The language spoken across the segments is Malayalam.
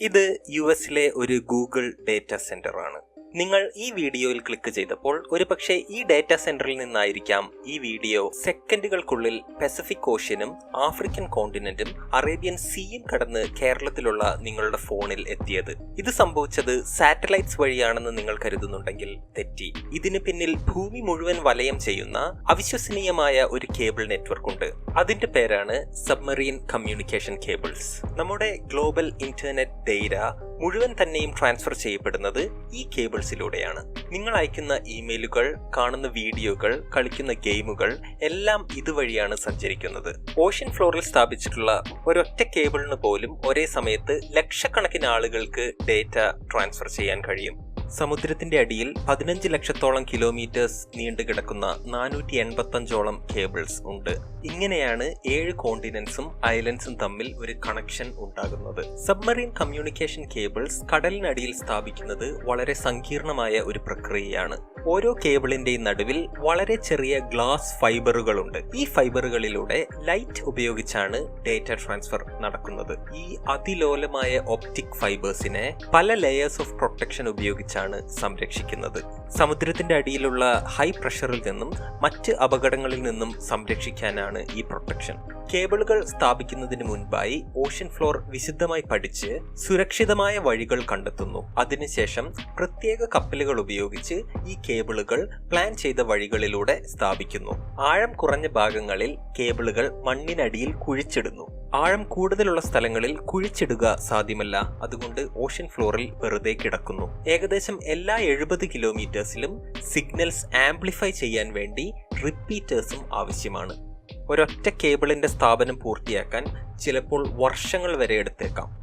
ഇത് യു എസിലെ ഒരു ഗൂഗിൾ ഡേറ്റ സെന്റർ ആണ് നിങ്ങൾ ഈ വീഡിയോയിൽ ക്ലിക്ക് ചെയ്തപ്പോൾ ഒരുപക്ഷെ ഈ ഡേറ്റാ സെന്ററിൽ നിന്നായിരിക്കാം ഈ വീഡിയോ. സെക്കൻഡുകൾക്കുള്ളിൽ പസഫിക് ഓഷ്യനും ആഫ്രിക്കൻ കോണ്ടിനെന്റും അറേബ്യൻ സീയും കടന്ന് കേരളത്തിലുള്ള നിങ്ങളുടെ ഫോണിൽ എത്തിയത്. ഇത് സംഭവിച്ചത് സാറ്റലൈറ്റ്സ് വഴിയാണെന്ന് നിങ്ങൾ കരുതുന്നുണ്ടെങ്കിൽ തെറ്റി. ഇതിന് പിന്നിൽ ഭൂമി മുഴുവൻ വലയം ചെയ്യുന്ന അവിശ്വസനീയമായ ഒരു കേബിൾ നെറ്റ്വർക്ക് ഉണ്ട്. അതിന്റെ പേരാണ് സബ്മറീൻ കമ്മ്യൂണിക്കേഷൻ കേബിൾസ് നമ്മുടെ ഗ്ലോബൽ ഇന്റർനെറ്റ് ഡേറ്റ മുഴുവൻ തന്നെയും ട്രാൻസ്ഫർ ചെയ്യപ്പെടുന്നത് ഈ കേബിൾസിലൂടെയാണ് നിങ്ങൾ അയക്കുന്ന ഇമെയിലുകൾ കാണുന്ന വീഡിയോകൾ കളിക്കുന്ന ഗെയിമുകൾ എല്ലാം ഇതുവഴിയാണ് സഞ്ചരിക്കുന്നത്. ഓഷ്യൻ ഫ്ലോറിൽ സ്ഥാപിച്ചിട്ടുള്ള ഒരൊറ്റ കേബിളിന് പോലും ഒരേ സമയത്ത് ലക്ഷക്കണക്കിന് ആളുകൾക്ക് ഡേറ്റ ട്രാൻസ്ഫർ ചെയ്യാൻ കഴിയും. സമുദ്രത്തിന്റെ അടിയിൽ പതിനഞ്ച് ലക്ഷത്തോളം കിലോമീറ്റേഴ്സ് നീണ്ടുകിടക്കുന്ന നാനൂറ്റി എൺപത്തഞ്ചോളം കേബിൾസ് ഉണ്ട്. ഇങ്ങനെയാണ് ഏഴ് കോണ്ടിനൻസും ഐലൻഡ്സും തമ്മിൽ ഒരു കണക്ഷൻ ഉണ്ടാകുന്നത്. സബ്മറീൻ കമ്മ്യൂണിക്കേഷൻ കേബിൾസ് കടലിനടിയിൽ സ്ഥാപിക്കുന്നത് വളരെ സങ്കീർണമായ ഒരു പ്രക്രിയയാണ്. ഓരോ കേബിളിന്റെയും നടുവിൽ വളരെ ചെറിയ ഗ്ലാസ് ഫൈബറുകളുണ്ട്. ഈ ഫൈബറുകളിലൂടെ ലൈറ്റ് ഉപയോഗിച്ചാണ് ഡേറ്റ ട്രാൻസ്ഫർ നടക്കുന്നത്. ഈ അതിലോലമായ ഓപ്റ്റിക് ഫൈബേഴ്സിനെ പല ലെയേഴ്സ് ഓഫ് പ്രൊട്ടക്ഷൻ ഉപയോഗിച്ചാണ് സംരക്ഷിക്കുന്നത്. സമുദ്രത്തിന്റെ അടിയിലുള്ള ഹൈ പ്രഷറിൽ നിന്നും മറ്റ് അപകടങ്ങളിൽ നിന്നും സംരക്ഷിക്കാനാണ് ഈ പ്രൊട്ടക്ഷൻ കേബിളുകൾ സ്ഥാപിക്കുന്നതിന് മുൻപായി ഓഷ്യൻ ഫ്ലോർ വിശുദ്ധമായി പഠിച്ച് സുരക്ഷിതമായ വഴികൾ കണ്ടെത്തുന്നു. അതിനുശേഷം പ്രത്യേക കപ്പലുകൾ ഉപയോഗിച്ച് ഈ കേബിളുകൾ പ്ലാൻ ചെയ്ത വഴികളിലൂടെ സ്ഥാപിക്കുന്നു. ആഴം കുറഞ്ഞ ഭാഗങ്ങളിൽ കേബിളുകൾ മണ്ണിനടിയിൽ കുഴിച്ചിടുന്നു. ആഴം കൂടുതലുള്ള സ്ഥലങ്ങളിൽ കുഴിച്ചിടുക സാധ്യമല്ല. അതുകൊണ്ട് ഓഷ്യൻ ഫ്ലോറിൽ വെറുതെ കിടക്കുന്നു. ഏകദേശം എല്ലാ എഴുപത് കിലോമീറ്റേഴ്സിലും സിഗ്നൽസ് ആംപ്ലിഫൈ ചെയ്യാൻ വേണ്ടി റിപ്പീറ്റേഴ്സും ആവശ്യമാണ്. ഒരൊറ്റ കേബിളിന്റെ സ്ഥാപനം പൂർത്തിയാക്കാൻ ചിലപ്പോൾ വർഷങ്ങൾ വരെ എടുത്തേക്കാം.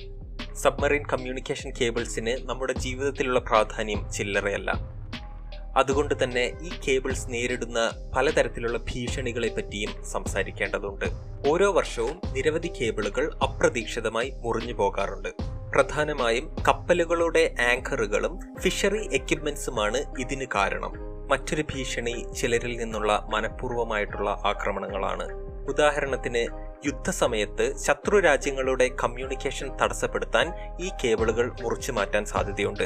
സബ്മറീൻ കമ്മ്യൂണിക്കേഷൻ കേബിൾസിന് നമ്മുടെ ജീവിതത്തിലുള്ള പ്രാധാന്യം ചില്ലറയല്ല. അതുകൊണ്ട് തന്നെ ഈ കേബിൾസ് നേരിടുന്ന പലതരത്തിലുള്ള ഭീഷണികളെ പറ്റിയും സംസാരിക്കേണ്ടതുണ്ട്. ഓരോ വർഷവും നിരവധി കേബിളുകൾ അപ്രതീക്ഷിതമായി മുറിഞ്ഞു പോകാറുണ്ട്. പ്രധാനമായും കപ്പലുകളുടെ ആങ്കറുകളും ഫിഷറി എക്യുപ്മെന്റ്സുമാണ് ഇതിന് കാരണം. മറ്റൊരു ഭീഷണി ചിലരിൽ നിന്നുള്ള മനഃപൂർവമായിട്ടുള്ള ആക്രമണങ്ങളാണ്. ഉദാഹരണത്തിന് യുദ്ധസമയത്ത് ശത്രു രാജ്യങ്ങളുടെ കമ്മ്യൂണിക്കേഷൻ തടസ്സപ്പെടുത്താൻ ഈ കേബിളുകൾ മുറിച്ചു മാറ്റാൻ സാധ്യതയുണ്ട്.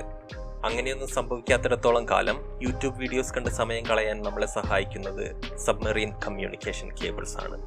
അങ്ങനെയൊന്നും സംഭവിക്കാത്തിടത്തോളം കാലം യൂട്യൂബ് വീഡിയോസ് കണ്ട് സമയം കളയാൻ നമ്മളെ സഹായിക്കുന്നത് സബ്മറീൻ കമ്മ്യൂണിക്കേഷൻ കേബിൾസ് ആണ്.